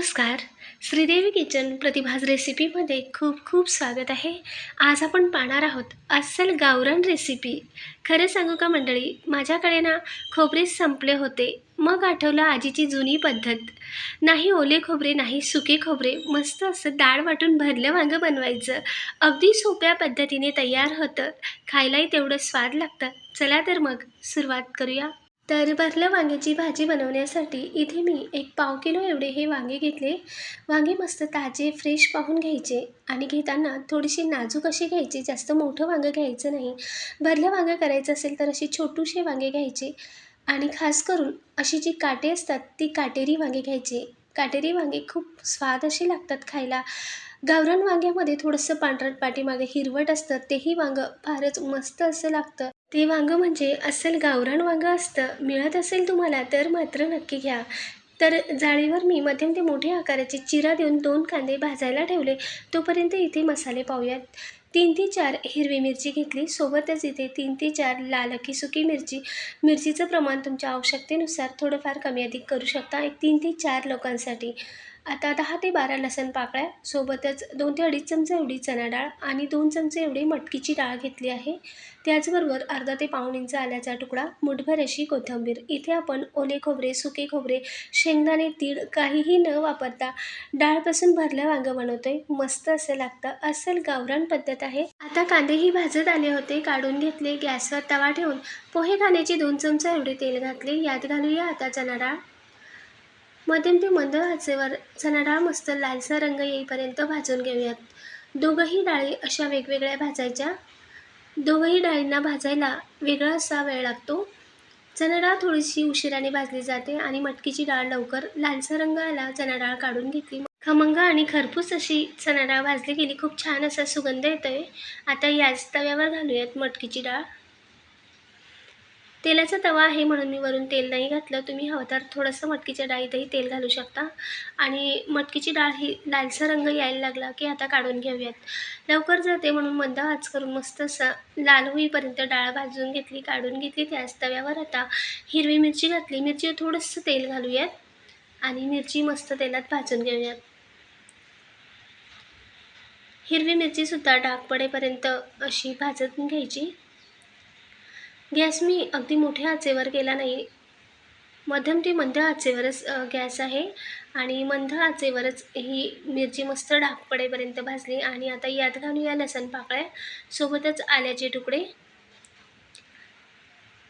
नमस्कार. श्रीदेवी किचन प्रतिभाज रेसिपीमध्ये खूप खूप स्वागत आहे. आज आपण पाहणार आहोत अस्सल गावरान रेसिपी. खरं सांगू का मंडळी माझ्याकडे ना खोबरेच संपले होते. मग आठवलं आजीची जुनी पद्धत. नाही ओले खोबरे नाही सुके खोबरे मस्त असं डाळ वाटून भरलं वांगं बनवायचं. अगदी सोप्या पद्धतीने तयार होतं. खायलाही तेवढं स्वाद लागतं. चला तर मग सुरुवात करूया. तर भरलं वांग्याची भाजी बनवण्यासाठी इथे मी एक पाव किलो एवढे हे वांगे घेतले. वांगे मस्त ताजे फ्रेश पाहून घ्यायचे आणि घेताना थोडीशी नाजूक अशी घ्यायची जास्त मोठं वांगं घ्यायचं नाही. भरलं वांगं करायचं असेल तर अशी छोटूशे वांगे घ्यायचे आणि खास करून अशी जी काटे असतात ती काटेरी वांगे घ्यायचे. काटेरी वांगे खूप स्वाद अशी लागतात खायला. गावरान वांग्यामध्ये थोडंसं पांढरट पाठीमागे हिरवट असतं तेही वांगं फारच मस्त असं लागतं. ते वांगं म्हणजे अस्सल गावरान वांगं असतं. मिळत असेल तुम्हाला तर मात्र नक्की घ्या. तर जाळीवर मी मध्यम ते मोठ्या आकाराचे चिरा देऊन दोन कांदे भाजायला ठेवले. तोपर्यंत इथे मसाले पाहूयात. तीन ते चार हिरवी मिरची घेतली. सोबतच इथे तीन ते चार लाल की सुकी मिरची. मिरचीचं प्रमाण तुमच्या आवश्यकतेनुसार थोडंफार कमी अधिक करू शकता. एक तीन ते चार लोकांसाठी. आता दहा ते बारा लसण पाकळ्या सोबतच दोन ते अडीच चमचे एवढी चणा डाळ आणि दोन चमचे एवढी मटकीची डाळ घेतली आहे. त्याचबरोबर अर्धा ते पाऊण इंच आल्याचा तुकडा मुठभर अशी कोथिंबीर. इथे आपण ओले खोबरे सुके खोबरे शेंगदाणे तीळ काहीही न वापरता डाळपासून भरलं वांगं बनवतोय. मस्त असं लागतं. असेल गावरान पद्धत आहे. आता कांदेही भाजत आले होते. काढून घेतले गॅसवर तवा ठेवून पोहे खाण्याचे दोन चमचा एवढे तेल घातले. यात घालूया आता चणा डाळ. मध्यम ते मंद आचेवर चणा डाळ मस्त लालसा रंग येईपर्यंत भाजून घेऊयात. दोघंही डाळी अशा वेगवेगळ्या भाजायच्या. दोघंही डाळींना भाजायला वेगळा असा वेळ लागतो. चणा डाळ थोडीशी उशिराने भाजली जाते आणि मटकीची डाळ लवकर लालसा रंग आला चणा डाळ काढून घेतली. खमंग आणि खरपूस अशी चणा डाळ भाजली गेली. खूप छान असा सुगंध येतोय. आता याच तव्यावर घालूयात मटकीची डाळ. तेलाचा तवा आहे म्हणून मी वरून तेल नाही घातलं. तुम्ही हवं तर थोडंसं मटकीच्या डाळीतही तेल घालू शकता. आणि मटकीची डाळ ही लालसा रंग यायला लागला की आता काढून घेऊयात. लवकर जाते म्हणून मंद आच करून मस्त असं लाल होईपर्यंत डाळ भाजून घेतली काढून घेतली. त्याच तव्यावर आता हिरवी मिरची घातली. मिरचीवर थोडंसं तेल घालूयात. आणि मिरची मस्त तेलात भाजून घेऊयात. हिरवी मिरचीसुद्धा डाग पडेपर्यंत अशी भाजून घ्यायची. गॅस मी अगदी मोठ्या आचेवर केला नाही मध्यम ते मंद आचेवरच गॅस आहे. आणि मंद आचेवरच ही मिरची मस्त डाग पडेपर्यंत भाजली. आणि आता यात घालूया लसण पाकळ्या. सोबतच आल्याचे तुकडे.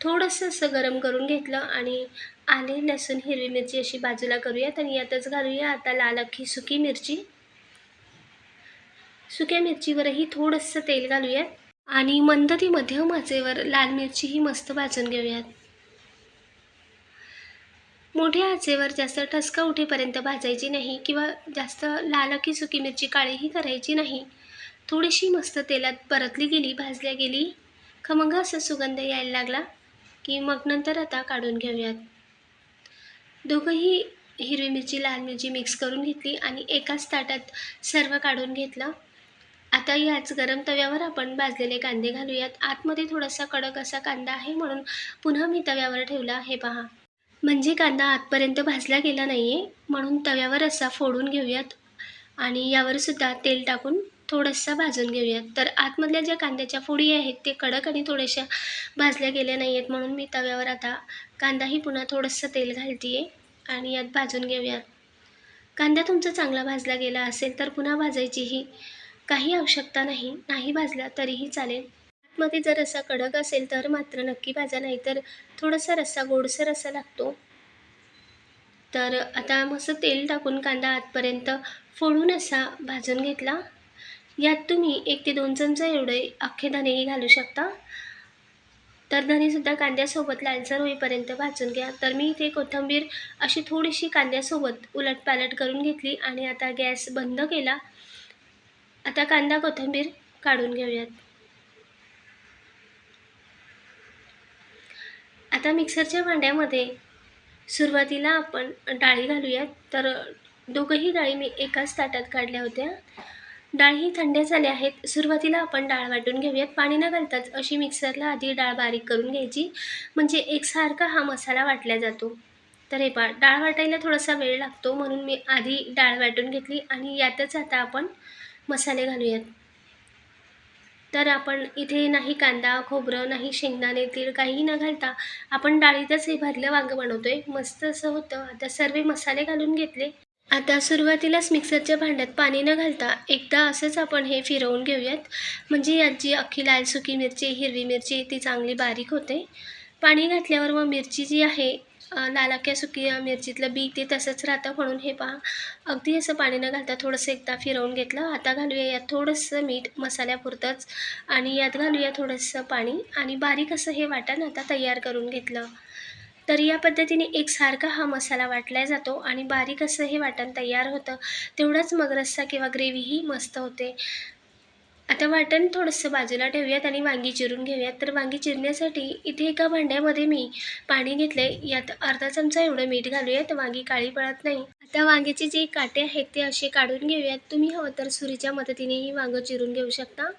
थोडंसं असं गरम करून घेतलं आणि आले लसूण हिरवी मिरची अशी बाजूला करूयात. आणि यातच घालूया आता लाल अख्खी सुकी मिरची. सुक्या मिरचीवरही थोडंसं तेल घालूयात. आणि मंद ती मध्यम आचेवर लाल मिरचीही मस्त भाजून घेऊयात. मोठ्या आचेवर जास्त ठसका उठेपर्यंत भाजायची नाही किंवा जास्त लाल की सुकी मिरची काळीही करायची नाही. थोडीशी मस्त तेलात परतली गेली भाजल्या गेली. खमंग असा सुगंध यायला लागला की मग नंतर आता काढून घेऊयात. दोघंही हिरवी मिरची लाल मिरची मिक्स करून घेतली आणि एकाच ताटात सर्व काढून घेतलं. आता याच गरम तव्यावर आपण भाजलेले कांदे घालूयात. आतमध्ये थोडासा कडक असा कांदा आहे म्हणून पुन्हा मी तव्यावर ठेवला. हे पहा. म्हणजे कांदा आतपर्यंत भाजला गेला नाही आहे म्हणून तव्यावर असा फोडून घेऊयात. आणि यावर सुद्धा तेल टाकून थोडंसं भाजून घेऊयात. तर आतमधल्या ज्या कांद्याच्या फोडी आहेत ते कडक आणि थोड्याशा भाजल्या गेल्या नाही आहेत म्हणून मी तव्यावर आता कांदाही पुन्हा थोडंसं तेल घालते आहे आणि यात भाजून घेऊयात. कांदा तुमचा चांगला भाजला गेला असेल तर पुन्हा भाजायचीही काही आवश्यकता नाही नाही भाजला तरीही चालेल. आतमध्ये जर रस्सा कडक असेल तर मात्र नक्की भाजा नाही तर थोडासा रस्सा गोडसर असा लागतो. तर आता मस्त तेल टाकून कांदा आतपर्यंत फोडून असा भाजून घेतला. यात तुम्ही एक ते दोन चमचा एवढे अख्खे धनेही घालू शकता. तर धनेसुद्धा कांद्यासोबत लालसर होईपर्यंत भाजून घ्या. तर मी इथे कोथिंबीर अशी थोडीशी कांद्यासोबत उलटपालट करून घेतली आणि आता गॅस बंद केला. आता कांदा कोथिंबीर काढून घेऊयात. आता मिक्सरच्या भांड्यामध्ये सुरुवातीला आपण डाळी घालूयात. तर दोघंही डाळी मी एकाच ताटात काढल्या होत्या. डाळ ही थंड झाल्या आहेत. सुरुवातीला आपण डाळ वाटून घेऊयात. पाणी न घालताच अशी मिक्सरला आधी डाळ बारीक करून घ्यायची. म्हणजे एकसारखा हा मसाला वाटला जातो. तर हे पहा डाळ वाटायला थोडासा वेळ लागतो म्हणून मी आधी डाळ वाटून घेतली आणि यातच आता आपण मसाले घालूयात. तर आपण इथे नाही कांदा खोबरं नाही शेंगदाणे तीळ काहीही न घालता आपण डाळीतच हे भरलं वांगं बनवतोय. मस्त असं होतं. आता सर्व मसाले घालून घेतले. आता सुरुवातीलाच मिक्सरच्या भांड्यात पाणी न घालता एकदा असंच आपण हे फिरवून घेऊयात. म्हणजे यात जी अख्खी लाल सुकी मिरची हिरवी मिरची ती चांगली बारीक होते. पाणी घातल्यावर मग मिरची जी आहे अं, लाल सुकी मिरचीतलं बी ते तसंच राहतं म्हणून हे पहा. अगदी असं पाणी न घालता थोडंसं एकदा फिरवून घेतलं. आता घालूया यात थोडंसं मीठ मसाल्यापुरतंच. आणि यात घालूया थोडंसं पाणी. आणि बारीक असं हे वाटण आता तयार करून घेतलं. तर या पद्धतीने एकसारखा हा मसाला वाटला जातो. आणि बारीक असं हे वाटण तयार होतं. तेवढाच मग रस्सा किंवा ग्रेव्हीही मस्त होते. आता वाटण थोडंसं बाजूला ठेवूयात आणि वांगी चिरून घेऊयात. तर वांगी चिरण्यासाठी इथे एका भांड्यामध्ये मी पाणी घेतले यात अर्धा चमचा एवढं मीठ घालूयात. वांगी काळी पळत नाही. आता वांग्याचे जे काटे आहेत ते असे काढून घेऊयात. तुम्ही हवं तर सुरीच्या मदतीनेही वांगं चिरून घेऊ शकता.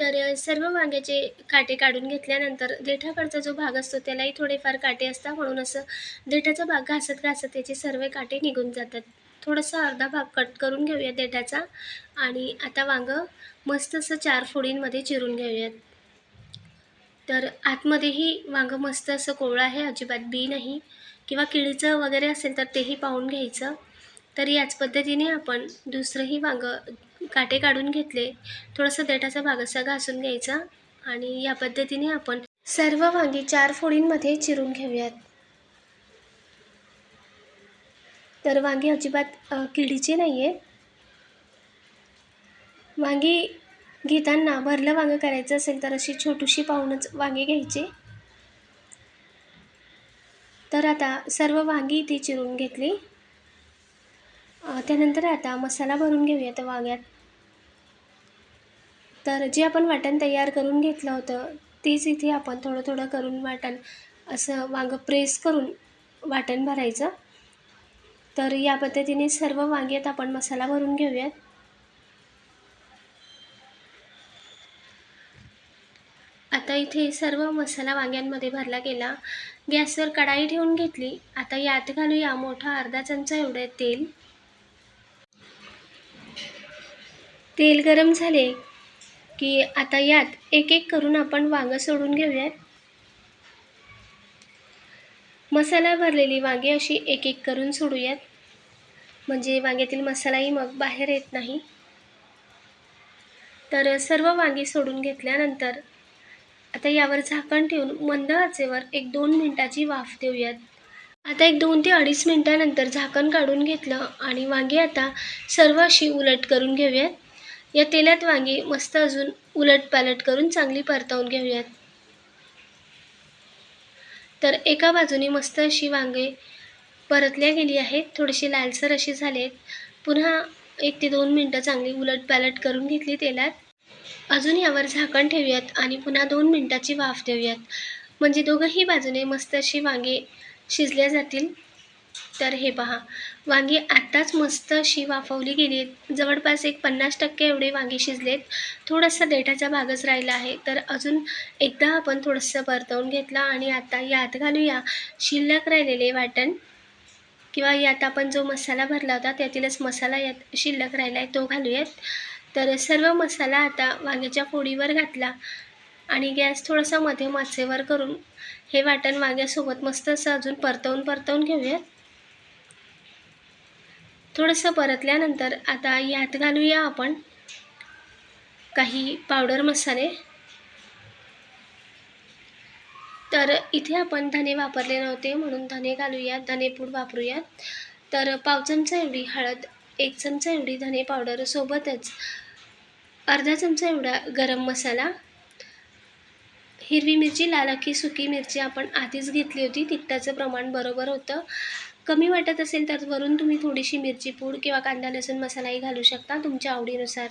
तर सर्व वांग्याचे काटे काढून घेतल्यानंतर देठाकडचा जो भाग असतो त्यालाही थोडेफार काटे असतात. म्हणून असं देठाचा भाग घासत घासत त्याचे सर्व काटे निघून जातात. थोडासा अर्धा भाग कट करून घेऊया देठाचा. आणि आता वांगं मस्त असं चार फोडींमध्ये चिरून घेऊयात तर आतमध्येही वांगं मस्त असं कोवळं आहे अजिबात बी नाही. किंवा किडीचं वगैरे असेल तर तेही पाहून घ्यायचं. तर याच पद्धतीने आपण दुसरंही वांगं काटे काढून घेतले थोडंसं देठाचा भाग असा घासून घ्यायचा आणि या पद्धतीने आपण सर्व वांगी चार फोडींमध्ये चिरून घेऊयात. तर वांगी अजिबात अ, किडीचे नाही आहे वांगी घेताना भरलं वांगं करायचं असेल तर अशी छोटीशी पाहूनच वांगे घ्यायचे. तर आता सर्व वांगी इथे चिरून घेतली. त्यानंतर आता मसाला भरून घेऊयात वांग्यात. तर जे आपण वाटण तयार करून घेतलं होतं तेच इथे आपण थोडं थोडं करून वाटण असं वांगं प्रेस करून वाटण भरायचं. तर या पद्धतीने सर्व वांग्यात आपण मसाला भरून घेऊयात. आता इथे सर्व मसाला वांग्यांमध्ये भरला गेला. गॅसवर कढाई ठेवून घेतली. आता यात घालूया मोठा अर्धा चमचा एवढे तेल. तेल गरम झाले की आता यात एक एक करून आपण वांगं सोडून घेऊयात. मसाला भरलेली वांगे अशी एक एक करून सोडूयात. म्हणजे वांग्यातील मसालाही मग बाहेर येत नाही. तर सर्व वांगी सोडून घेतल्यानंतर आता यावर झाकण ठेवून मंद आचेवर एक दोन मिनटाची वाफ देऊयात. आता एक दोन ते अडीच मिनटानंतर झाकण काढून घेतलं आणि वांगी आता सर्व अशी उलट करून घेऊयात. या तेलात वांगी मस्त अजून उलट पालट करून चांगली परतवून घेऊयात. तर एका बाजूने मस्त अशी वांगे परतल्या गेली आहेत. थोडीशी लालसर अशी झाली आहेत पुन्हा एक ते दोन मिनटं चांगली उलट पालट करून घेतली तेलात. अजून यावर झाकण ठेवूयात आणि पुन्हा दोन मिनटाची वाफ देऊयात. म्हणजे दोघंही बाजूने मस्त अशी वांगे शिजल्या जातील. तर हे पहा वांगी आत्ताच मस्त अशी वाफवली गेली आहेत. जवळपास एक पन्नास टक्के एवढे वांगे शिजलेत. थोडासा देठाचा भागच राहिला आहे. तर अजून एकदा आपण थोडंसं परतवून घेतला आणि आता यात घालूया शिल्लक राहिलेले वाटण. किंवा यात आपण जो मसाला भरला होता त्यातीलच मसाला यात शिल्लक राहिला आहे तो घालूयात. तर सर्व मसाला आता वांग्याच्या फोडीवर घातला आणि गॅस थोडासा मध्ये मासेवर करून हे वाटण वांग्यासोबत मस्त असं अजून परतवून परतवून घेऊयात थोडंसं परतल्यानंतर आता यात घालूया आपण काही पावडर मसाले. तर इथे आपण धने वापरले नव्हते म्हणून धने घालूयात धनेपूड वापरूयात. तर पाव चमचा एवढी हळद एक चमचा एवढी धने पावडर सोबतच अर्धा चमचा एवढा गरम मसाला हिरवी मिरची लाल की सुकी मिरची आपण आधीच घेतली होती. तिखटाचं प्रमाण बरोबर होतं. कमी वाटत असेल तर वरून तुम्ही थोडीशी मिरची पूड किंवा कांदा लसूण मसालाही घालू शकता तुमच्या आवडीनुसार.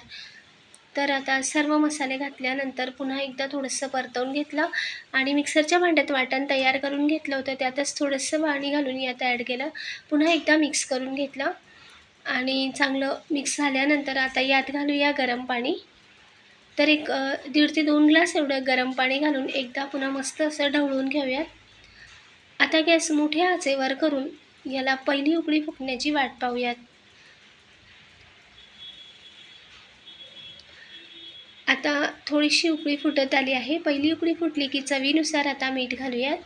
तर आता सर्व मसाले घातल्यानंतर पुन्हा एकदा थोडंसं परतवून घेतलं आणि मिक्सरच्या भांड्यात वाटण तयार करून घेतलं होतं. त्यातच थोडंसं पाणी घालून यात ॲड केलं. पुन्हा एकदा मिक्स करून घेतलं. आणि चांगलं मिक्स झाल्यानंतर आता यात घालूया गरम पाणी. तर एक दीड ते दोन ग्लास एवढं गरम पाणी घालून एकदा पुन्हा मस्त असं ढवळून घेऊयात. आता गॅस मोठ्या आचेवर करून याला पहिली उकळी फुटण्याची वाट पाहूयात. आता थोडीशी उकळी फुटत आली आहे. पहिली उकळी फुटली की चवीनुसार आता मीठ घालूयात.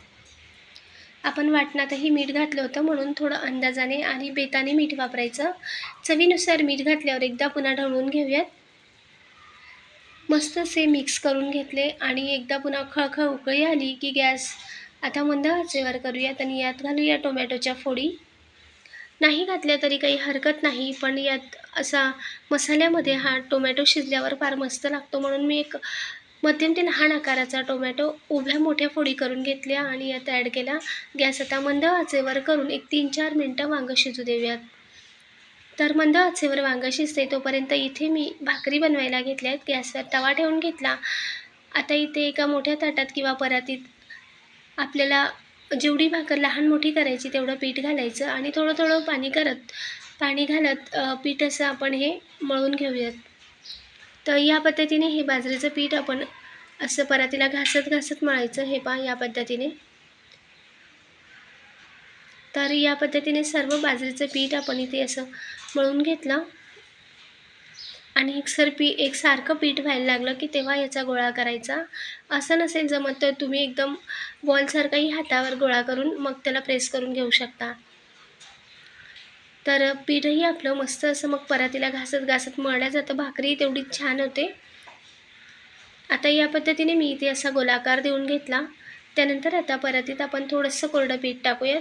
आपण वाटणातही मीठ घातलं होतं म्हणून थोडं अंदाजाने आणि बेताने मीठ वापरायचं. चवीनुसार मीठ घातल्यावर एकदा पुन्हा ढवळून घेऊयात. मस्त असे मिक्स करून घेतले आणि एकदा पुन्हा खळखळ उकळी आली की गॅस आता मंद आचेवर करूयात आणि यात घालूया टोमॅटोच्या फोडी. नाही घातल्या तरी काही हरकत नाही पण यात असा मसाल्यामध्ये हा टोमॅटो शिजल्यावर फार मस्त लागतो म्हणून मी एक मध्यम ते लहान आकाराचा टोमॅटो उभ्या मोठ्या फोडी करून घेतल्या आणि यात ॲड केला. गॅस आता मंद आचेवर करून एक तीन चार मिनटं वांगं शिजू देऊयात. तर मंद आचेवर वांगं शिजते तोपर्यंत इथे मी भाकरी बनवायला घेतल्या आहेत गॅसवर तवा ठेवून घेतला. आता इथे एका मोठ्या ताटात किंवा परातीत आपल्याला जेवढी भाकर लहान मोठी करायची तेवढं पीठ घालायचं आणि थोडं थोडं पाणी करत पाणी घालत पीठ असं आपण हे मळून घेऊयात. तर या पद्धतीने हे बाजरीचं पीठ आपण असं परातीला घासत घासत मळायचं. हे पहा या पद्धतीने. तर या पद्धतीने सर्व बाजरीचं पीठ आपण इथे असं मळून घेतलं. आणि एकसर पी एकसारखं पीठ व्हायला लागलं की तेव्हा याचा गोळा करायचा. असं नसेल जमत तर तुम्ही एकदम बॉलसारखाही हातावर गोळा करून मग त्याला प्रेस करून घेऊ शकता. तर पीठही आपलं मस्त असं मग परातीला घासत घासत मळल्या जातं. भाकरी तेवढी छान होते. आता या पद्धतीने मी इथे असा गोलाकार देऊन घेतला. त्यानंतर आता परातीत आपण थोडंसं कोरडं पीठ टाकूयात.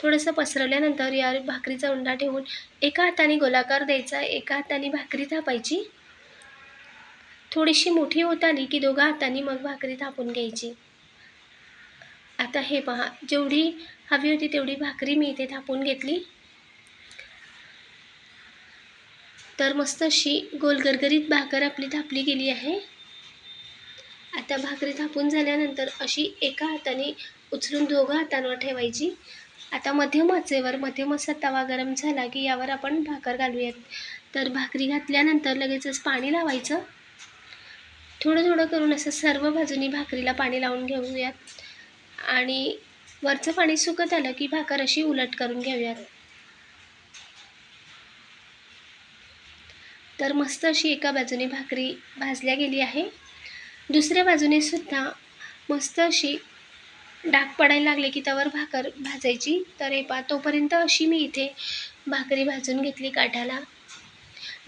थोडंसं पसरवल्यानंतर या भाकरीचा उंडा ठेवून एका हाताने गोलाकार द्यायचा एका हाताने भाकरी थापायची. थोडीशी मोठी होत आली की दोघा हाताने मग भाकरी थापून घ्यायची. आता हे पहा जेवढी हवी होती तेवढी भाकरी मी इथे थापून घेतली. तर मस्त अशी गोल गरगरीत भाकर आपली थापली गेली आहे. आता भाकरी थापून झाल्यानंतर अशी एका हाताने उचलून दोघा हातांवर ठेवायची. आता मध्यम आचेवर मध्यम असा तवा गरम झाला की यावर आपण भाकर घालूयात. तर भाकरी घातल्यानंतर लगेचच पाणी लावायचं. थोडं थोडं करून असं सर्व बाजूनी भाकरीला पाणी लावून घेऊयात. आणि वरचं पाणी सुकत आलं की भाकर अशी उलट करून घेऊयात. तर मस्त अशी एका बाजूने भाकरी भाजल्या गेली आहे. दुसऱ्या बाजूने सुद्धा मस्त अशी डाग पडायला लागले की त्यावर भाकर भाजायची. तर हे पा तोपर्यंत अशी मी इथे भाकरी भाजून घेतली काठाला.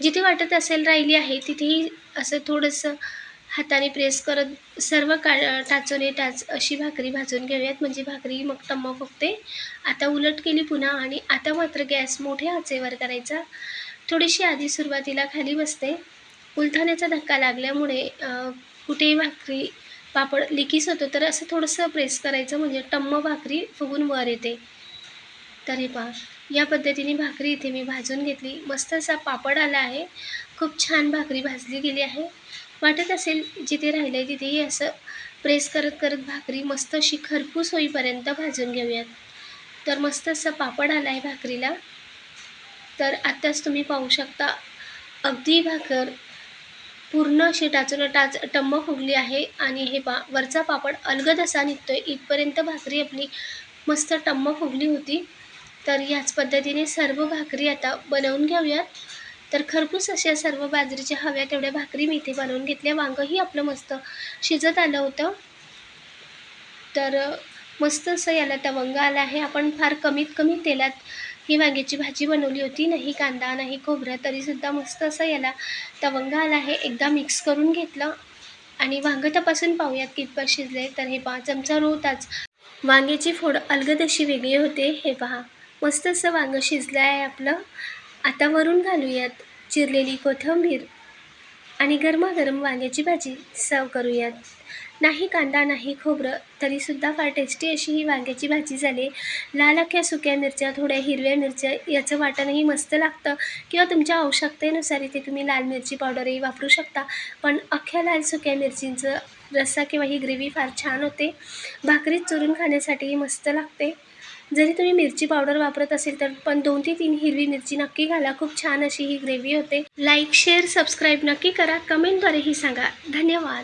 जिथे वाटत असेल राहिली आहे तिथेही असं थोडंसं हाताने प्रेस करत सर्व का टाचोने टाच अशी भाकरी भाजून घेऊयात. म्हणजे भाकरी मग टम्म फुगते. आता उलट केली पुन्हा आणि आता मात्र गॅस मोठ्या आचेवर करायचा. थोडीशी आधी सुरुवातीला खाली बसते. उलथाण्याचा धक्का लागल्यामुळे कुठेही भाकरी पापड लिकीस होतो. तर असं थोडंसं प्रेस करायचं. म्हणजे टम्म भाकरी फुगून वर येते. तर हे पहा. या पद्धतीने भाकरी इथे मी भाजून घेतली. मस्त असा पापड आला आहे. खूप छान भाकरी भाजली गेली आहे. वाटत असेल जिथे राहिलं आहे तिथेही असं प्रेस करत करत भाकरी मस्त अशी खरपूस होईपर्यंत भाजून घेऊयात. तर मस्त असा पापड आला आहे भाकरीला. तर आत्ताच तुम्ही पाहू शकता अगदी भाकर पूर्ण अशी टाचून टाच टम्म फुगली आहे. आणि हे पा वरचा पापड अलगद असा निघतो आहे इथपर्यंत भाकरी आपली मस्त टम्म फुगली होती. तर याच पद्धतीने सर्व भाकरी आता बनवून घेऊयात. तर खरपूस अशा सर्व बाजरीच्या हव्या तेवढ्या भाकरी मी इथे बनवून घेतल्या. वांगंही आपलं मस्त शिजत आलं होतं. तर मस्त असं याला तवंग आला आहे. आपण फार कमीत कमी तेलात ही वांग्याची भाजी बनवली होती. नाही कांदा नाही खोबरं तरीसुद्धा मस्त असं याला तवंग आला आहे. एकदा मिक्स करून घेतलं. आणि वांगं तपासून पाहूयात कितपत शिजले. तर हे पहा चमचा रोवताच. वांग्याची फोड अलगद अशी वेगळी होते. हे पहा मस्त असं वांगं शिजलं आहे आपलं. आता वरून घालूयात चिरलेली कोथिंबीर आणि गरमागरम वांग्याची भाजी सर्व करूयात. नाही कांदा नाही खोबरं तरीसुद्धा फार टेस्टी अशी ही वांग्याची भाजी झाली. लाल अख्ख्या सुक्या मिरच्या थोड्या हिरव्या मिरच्या याचं वाटणही मस्त लागतं. किंवा तुमच्या आवश्यकतेनुसार इथे तुम्ही लाल मिरची पावडरही वापरू शकता. पण अख्ख्या लाल सुक्या मिरचींचं रस्सा किंवा ही ग्रेव्ही फार छान होते. भाकरीत चुरून खाण्यासाठीही मस्त लागते. जरी तुम्ही मिरची पावडर वापरत असेल तर पण दोन ते तीन हिरवी मिरची नक्की घाला. खूप छान अशी ही ग्रेव्ही होते. लाईक शेअर सबस्क्राईब नक्की करा. कमेंटद्वारेही सांगा. धन्यवाद.